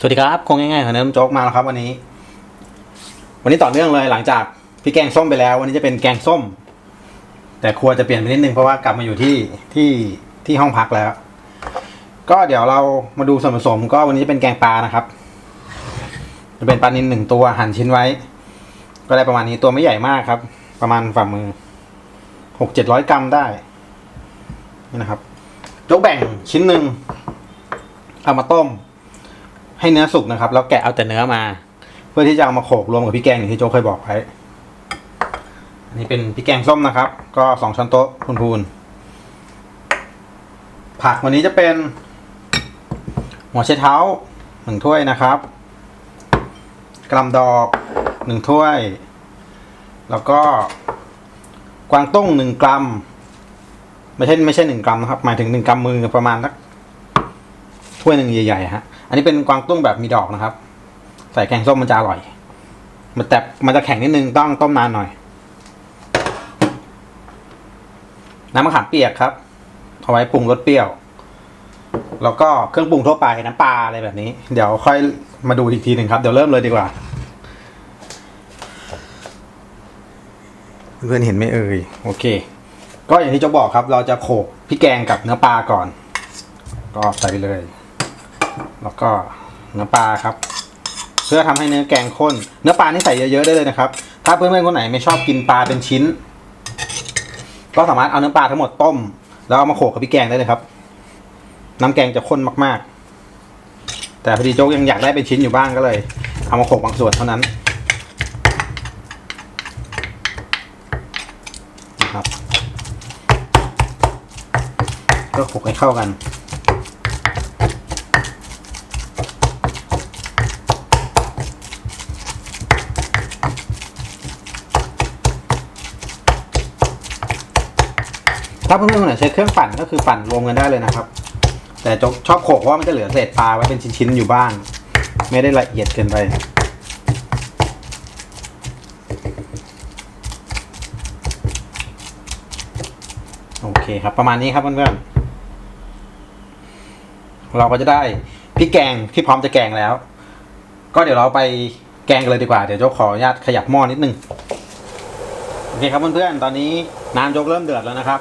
สวัสดีครับคงง่ายๆของเนิมโจ๊กมาแล้วครับวันนี้ วันนี้ต่อเนื่องเลยหลังจากพี่แกงส้มไปแล้ว วันนี้จะเป็นแกงส้ม แต่ครัวจะเปลี่ยนไปนิดนึงเพราะว่ากลับมาอยู่ที่ที่ที่ห้องพักแล้ว ก็เดี๋ยวเรามาดูส่วนผสม ก็วันนี้จะเป็นแกงปลานะครับ จะเป็นปลานิลหนึ่งตัวหั่นชิ้นไว้ ก็ได้ประมาณนี้ตัวไม่ใหญ่มากครับ ประมาณฝ่ามือหกเจ็ดร้อยกรัมได้นี่นะครับโจ๊กแบ่งชิ้นหนึ่งเอามาต้ม ให้เนื้อสุกนะครับ แล้วแกะเอาแต่เนื้อมา เพื่อที่จะเอามาโขลกรวมกับพริกแกงอย่างที่โจเคยบอกไว้อันนี้เป็นพริกแกงส้มนะครับ ก็สองช้อนโต๊ะพูนๆผักวันนี้จะเป็น หัวไชเท้าหนึ่งถ้วยนะครับกลำดอกหนึ่งถ้วย แล้วก็กวางตุ้งหนึ่งกรัม ไม่ใช่ไม่ใช่หนึ่งกรัมนะครับ หมายถึงหนึ่งกรัมมือประมาณสักถ้วยหนึ่งใหญ่ๆฮะ อันนี้เป็นกวางตุ้งแบบมีดอกนะครับ ใส่แกงส้มมันจะอร่อย มันแต่มันจะแข็งนิดนึงต้องต้มนานหน่อย น้ำมะขามเปียกครับ เอาไว้ปรุงรสเปรี้ยว แล้วก็เครื่องปรุงทั่วไปน้ำปลาอะไรแบบนี้ เดี๋ยวค่อยมาดูอีกทีหนึ่งครับ เดี๋ยวเริ่มเลยดีกว่า เพื่อนเห็นไหมเอ่ยโอเค ก็อย่างที่เจะบอกครับ เราจะโขกพริกแกงกับเนื้อปลาก่อน ก็ใส่ไปเลย แล้วก็เนื้อปลาครับ เพื่อทำให้เนื้อแกงข้น เนื้อปลานี่ใส่เยอะๆได้เลยนะครับ ถ้าเพื่อนๆคนไหนไม่ชอบกินปลาเป็นชิ้น ก็สามารถเอาเนื้อปลาทั้งหมดต้ม แล้วเอามาโขลกกับพริกแกงได้เลยครับ น้ำแกงจะข้นมากๆ แต่พอดีโจ๊กยังอยากได้เป็นชิ้นอยู่บ้างก็เลย เอามาโขลกบางส่วนเท่านั้นนะครับก็โขกให้เข้ากัน ถ้าเพื่อนๆคนไหนใช้เครื่องปั่นก็คือปั่นรวมกันได้เลยนะครับ แต่จกชอบโขกเพราะว่ามันจะเหลือเศษปลาไว้เป็นชิ้นๆอยู่บ้าง ไม่ได้ละเอียดเกินไปโอเคครับประมาณนี้ครับเพื่อนๆเราก็จะได้พริกแกงที่พร้อมจะแกงแล้ว ก็เดี๋ยวเราไปแกงกันเลยดีกว่า เดี๋ยวโจ๊กขออนุญาตขยับหม้อนิดนึงโอเคครับเพื่อนๆตอนนี้น้ำโจ๊กเริ่มเดือดแล้วนะครับ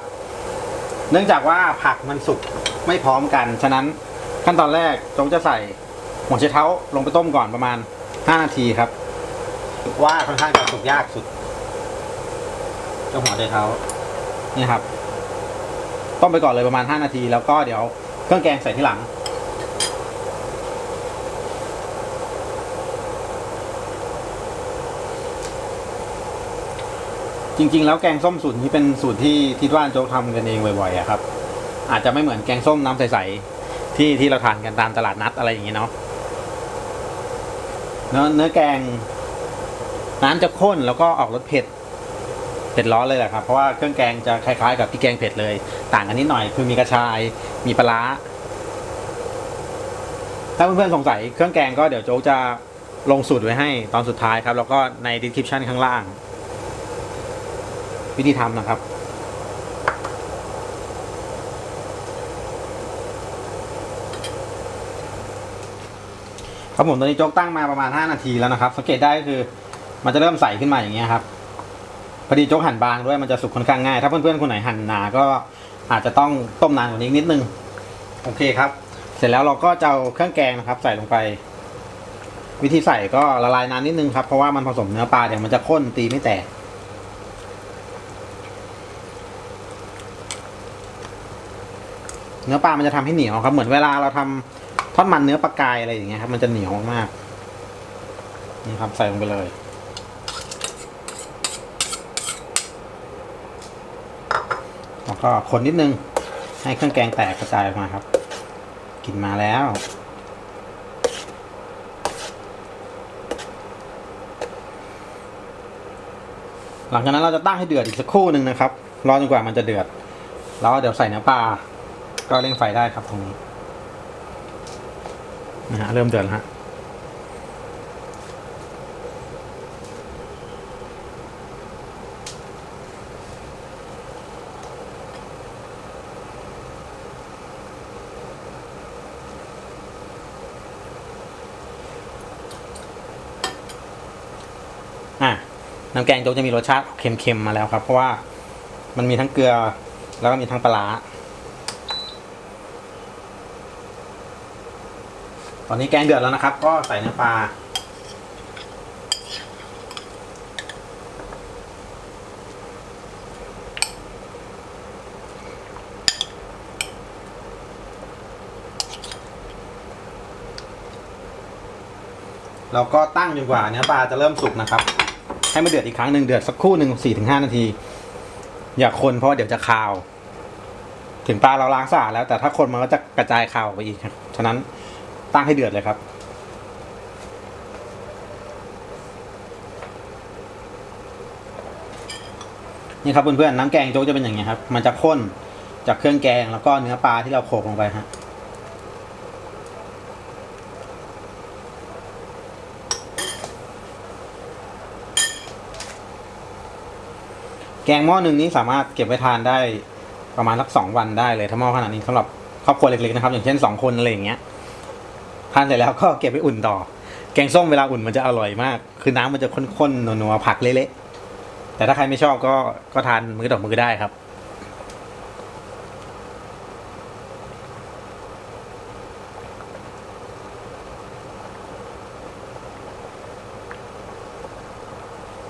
เนื่องจากว่าผักมันสุกไม่พร้อมกัน ฉะนั้นขั้นตอนแรกโจ๊กจะใส่หัวไชเท้าลงไปต้มก่อนประมาณ 5 นาทีครับ ว่าค่อนข้างจะสุกยากสุดเจ้าหัวไชเท้านี่ครับ ต้มไปก่อนเลยประมาณ 5 นาที แล้วก็เดี๋ยวเครื่องแกงใส่ที่หลัง จริง ๆ แล้วแกงส้มสูตรนี้เป็นสูตรที่ที่บ้านโจ๊กทำกันเองบ่อยๆอะครับ อาจจะไม่เหมือนแกงส้มน้ำใสๆที่ที่เราทานกันตามตลาดนัดอะไรอย่างเงี้ยเนาะเนื้อเนื้อแกงน้ำจะข้นแล้วก็ออกรสเผ็ดเผ็ดร้อนเลยแหละครับ เพราะว่าเครื่องแกงจะคล้ายๆ กับพี่แกงเผ็ดเลย ต่างกันนิดหน่อยคือมีกระชาย มีปลาร้าถ้าเพื่อนๆสงสัยเครื่องแกงก็เดี๋ยวโจ๊กจะลงสูตรไว้ให้ตอนสุดท้ายครับ แล้วก็ใน description ข้างล่าง วิธีทำนะครับ ครับผมตอนนี้โจ๊กตั้งมาประมาณ 5 นาทีแล้วนะครับ สังเกตได้ก็คือมันจะเริ่มใสขึ้นมาอย่างเงี้ยครับพอดีโจ๊กหั่นบางด้วยมันจะสุกค่อนข้างง่าย ถ้าเพื่อนๆคนไหนหั่นหนาก็อาจจะต้องต้มนานกว่านี้นิดนึงโอเคครับ เสร็จแล้วเราก็จะเอาเครื่องแกงนะครับ ใส่ลงไป วิธีใส่ก็ละลายน้ำนิดนึงครับเพราะว่ามันผสมเนื้อปลาเดี๋ยวมันจะข้นตีไม่แตก เนื้อปลามันจะทำให้เหนียวครับ เหมือนเวลาเราทำทอดมันเนื้อปลากายอะไรอย่างเงี้ยครับ มันจะเหนียวมากนี่ครับใส่ลงไปเลย แล้วก็คนนิดนึง ให้เครื่องแกงแตกกระจายออกมาครับ กินมาแล้วหลังจากนั้นเราจะตั้งให้เดือดอีกสักครู่หนึ่งนะครับ รอจนกว่ามันจะเดือด แล้วเดี๋ยวใส่เนื้อปลา ก็เร่งไฟได้ครับตรงนี้นะฮะเริ่มเดือดแล้วฮะน้ำแกงโจ๊กจะมีรสชาติเค็มๆมาแล้วครับ เพราะว่ามันมีทั้งเกลือแล้วก็มีทั้งปลา ตอนนี้แกงเดือดแล้วนะครับ ก็ใส่เนื้อปลา เราก็ตั้งจนกว่าเนื้อปลาจะเริ่มสุกนะครับ ให้มันเดือดอีกครั้งหนึ่งเดือดสักครู่หนึ่งสี่ถึงห้านาที อย่าคนเพราะเดี๋ยวจะคาว ถึงปลาเราล้างสะอาดแล้วแต่ถ้าคนมันก็จะกระจายคาวออกไปอีกครับฉะนั้น ตั้งให้เดือดเลยครับ นี่ครับเพื่อนๆน้ำแกงโจ๊กจะเป็นอย่างนี้ครับ มันจะข้นจากเครื่องแกงแล้วก็เนื้อปลาที่เราโขลกลงไปฮะแกงหม้อหนึ่งนี้สามารถเก็บไว้ทานได้ประมาณสักสองวันได้เลยถ้าหม้อขนาดนี้สำหรับครอบครัวเล็กๆนะครับ อย่างเช่นสองคนอะไรอย่างเงี้ย ทานเสร็จแล้วก็เก็บไปอุ่นต่อ แกงส้มเวลาอุ่นมันจะอร่อยมาก คือน้ำมันจะข้นๆนัวๆผักเละๆแต่ถ้าใครไม่ชอบก็ก็ทานมือต่อมือได้ครับ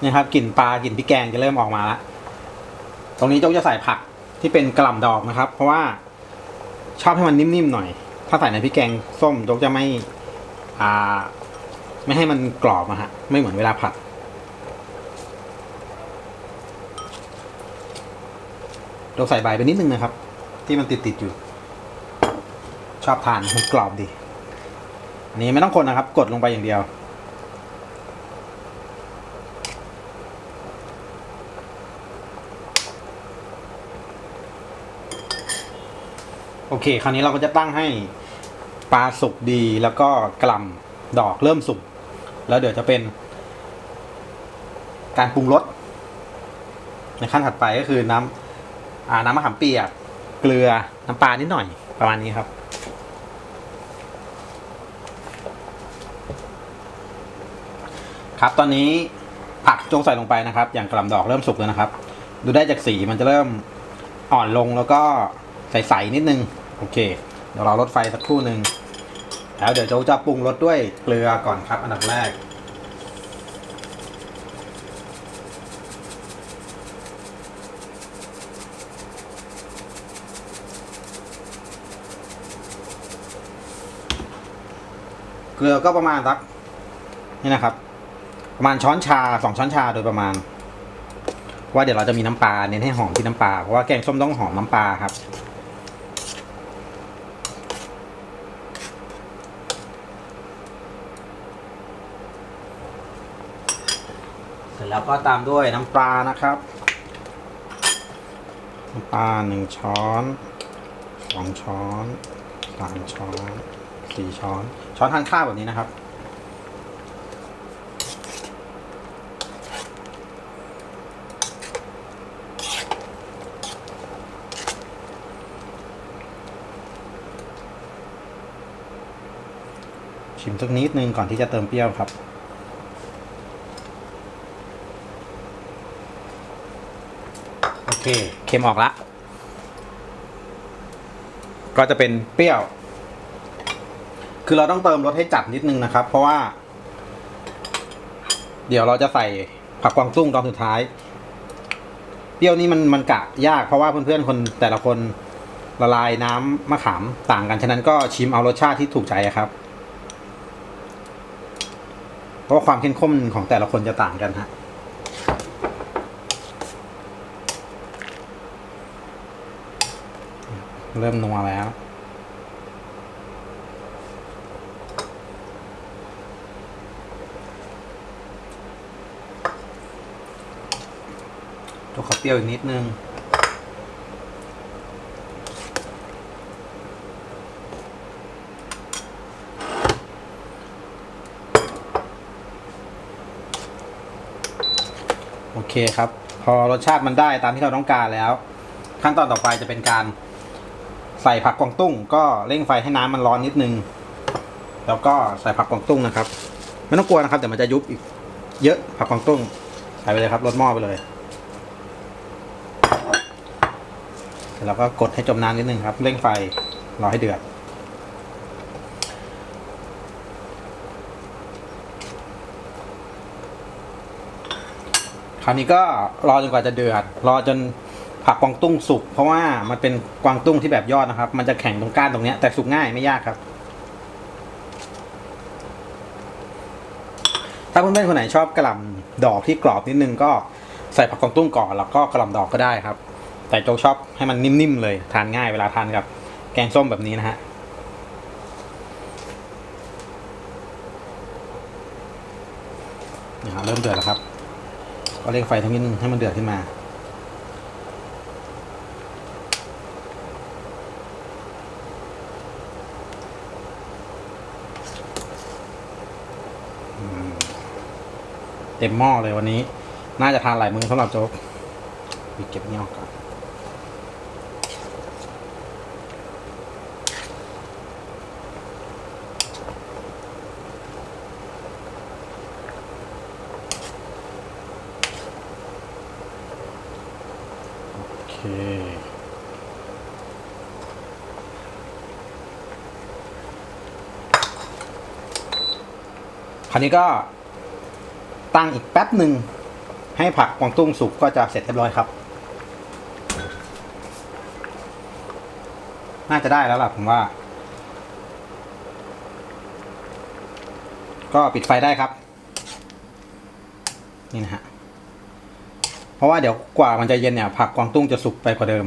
นี่ครับกลิ่นปลากลิ่นพริกแกงจะเริ่มออกมาแล้วตรงนี้โจ๊กจะใส่ผักที่เป็นกระหล่ำดอกนะครับ เพราะว่าชอบให้มันนิ่มๆหน่อย ถ้าใส่ในพริกแกงส้มโจ๊กจะไม่ อ่า ไม่ให้มันกรอบอะฮะ ไม่เหมือนเวลาผัดโจ๊กใส่ใบไปนิดนึงนะครับ ที่มันติดๆอยู่ ชอบทานมันกรอบดี อันนี้ไม่ต้องคนนะครับ กดลงไปอย่างเดียว โอเค คราวนี้เราก็จะตั้งให้ปลาสุกดีแล้วก็กล่ำดอกเริ่มสุก แล้วเดี๋ยวจะเป็น การปรุงรสในขั้นถัดไปก็คือน้ำอ่าน้ำมะขามเปียก เกลือน้ำปลานิดหน่อยประมาณนี้ครับ ครับตอนนี้ผักจงใส่ลงไปนะครับ อย่างกล่ำดอกเริ่มสุกแล้วนะครับ ดูได้จากสีมันจะเริ่มอ่อนลงแล้วก็ใสๆนิดนึง โอเค เดี๋ยวเราลดไฟสักครู่หนึ่งแล้วเดี๋ยวโจ๊กจะปรุงรสด้วยเกลือก่อนครับ อันดับแรก เกลือก็ประมาณสักนี่นะครับ ประมาณช้อนชาสองช้อนชาโดยประมาณ ว่าเดี๋ยวเราจะมีน้ำปลาเน้นให้หอมที่น้ำปลาเพราะว่าแกงส้มต้องหอมน้ำปลาครับ ร็จแล้วก็ตามด้วยน้ำปลานะครับน้ำปลาหนึ่งช้อนสองช้อนสามช้อนสี่ช้อน ช้อนทานข้าวแบบนี้นะครับชิมสักนิดนึงก่อนที่จะเติมเปรี้ยวครับ โอ เคเค็มออกละ ก็จะเป็นเปรี้ยว คือเราต้องเติมรสให้จัดนิดนึงนะครับ เพราะว่า เดี๋ยวเราจะใส่ผักกวางตุ้งตอนสุดท้าย เปรี้ยวนี่มันมันกะยากเพราะว่าเพื่อนๆคนแต่ละคนละลายน้ำมะขามต่างกัน ฉะนั้นก็ชิมเอารสชาติที่ถูกใจครับ เพราะความเข้มข้นของแต่ละคนจะต่างกันฮะ เริ่มนัวแล้ว ตัวขอเปรี้ยวอีกนิดนึงโอเคครับ พอรสชาติมันได้ตามที่เราต้องการแล้ว ขั้นตอนต่อไปจะเป็นการ ใส่ผักกวางตุ้ง ก็เร่งไฟให้น้ำมันร้อนนิดนึง แล้วก็ใส่ผักกวางตุ้งนะครับ ไม่ต้องกลัวนะครับเดี๋ยวมันจะยุบอีก เยอะผักกวางตุ้งใส่ไปเลยครับลดหม้อไปเลยเร็จแล้วก็กดให้จมน้ำนิดนึงครับ เร่งไฟรอให้เดือด คราวนี้ก็รอจนกว่าจะเดือด รอจน ผักกวางตุ้งสุก เพราะว่ามันเป็นกวางตุ้งที่แบบยอดนะครับ มันจะแข็งตรงก้านตรงนี้แต่สุกง่ายไม่ยากครับ ถ้าเพื่อนๆคนไหนชอบกระหล่ำดอกที่กรอบนิดนึงก็ใส่ผักกวางตุ้งก่อนแล้วก็กระหล่ำดอกก็ได้ครับ แต่โจชอบให้มันนิ่มๆเลย ทานง่ายเวลาทานกับแกงส้มแบบนี้นะฮะเริ่มเดือดแล้วครับ ก็เร่งไฟทั้งนิดนึงให้มันเดือดขึ้นมา เต็มหม้อเลยวันนี้ น่าจะทานหลายมื้อสำหรับโจ๊กปิดเก็บนี่ออกก่อนโอเคคราวนี้ก็ ตั้งอีกแป๊บหนึ่งให้ผักกวางตุ้งสุกก็จะเสร็จเรียบร้อยครับ น่าจะได้แล้วล่ะผมว่า ก็ปิดไฟได้ครับ นี่นะฮะ เพราะว่าเดี๋ยวกว่ามันจะเย็นเนี่ยผักกวางตุ้งจะสุกไปกว่าเดิม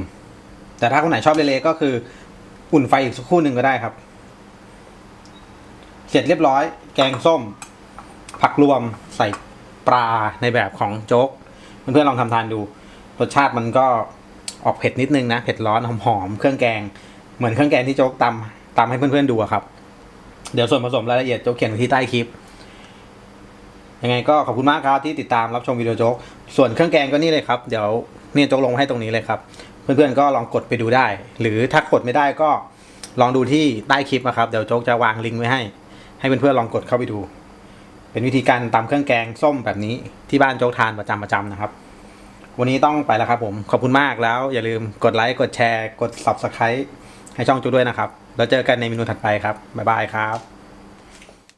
แต่ถ้าคนไหนชอบเละๆก็คืออุ่นไฟอีกสักครู่หนึ่งก็ได้ครับ เสร็จเรียบร้อย แกงส้ม ผักรวมใส่ ปลาในแบบของโจ๊กเพื่อนๆลองทำทานดู รสชาติมันก็ออกเผ็ดนิดนึงนะ เผ็ดร้อนหอมๆเครื่องแกง เหมือนเครื่องแกงที่โจ๊กตำตำให้เพื่อนๆดูอะครับ เดี๋ยวส่วนผสมรายละเอียดโจ๊กเขียนไว้ที่ใต้คลิป ยังไงก็ขอบคุณมากครับที่ติดตามรับชมวิดีโอโจ๊ก ส่วนเครื่องแกงก็นี่เลยครับ เดี๋ยวนี่โจ๊กลงให้ตรงนี้เลยครับ เพื่อนๆก็ลองกดไปดูได้ หรือถ้ากดไม่ได้ก็ลองดูที่ใต้คลิปนะครับ เดี๋ยวโจ๊กจะวางลิงก์ไว้ให้ ให้เพื่อนๆลองกดเข้าไปดู เป็นวิธีการตำเครื่องแกงส้มแบบนี้ที่บ้านโจ๊กทานประจำประจำนะครับ วันนี้ต้องไปแล้วครับผมขอบคุณมากแล้ว อย่าลืมกดไลค์กดแชร์ กด subscribe ให้ช่องโจ๊กด้วยนะครับ แล้วเจอกันในเมนูถัดไปครับบ๊ายบายครับ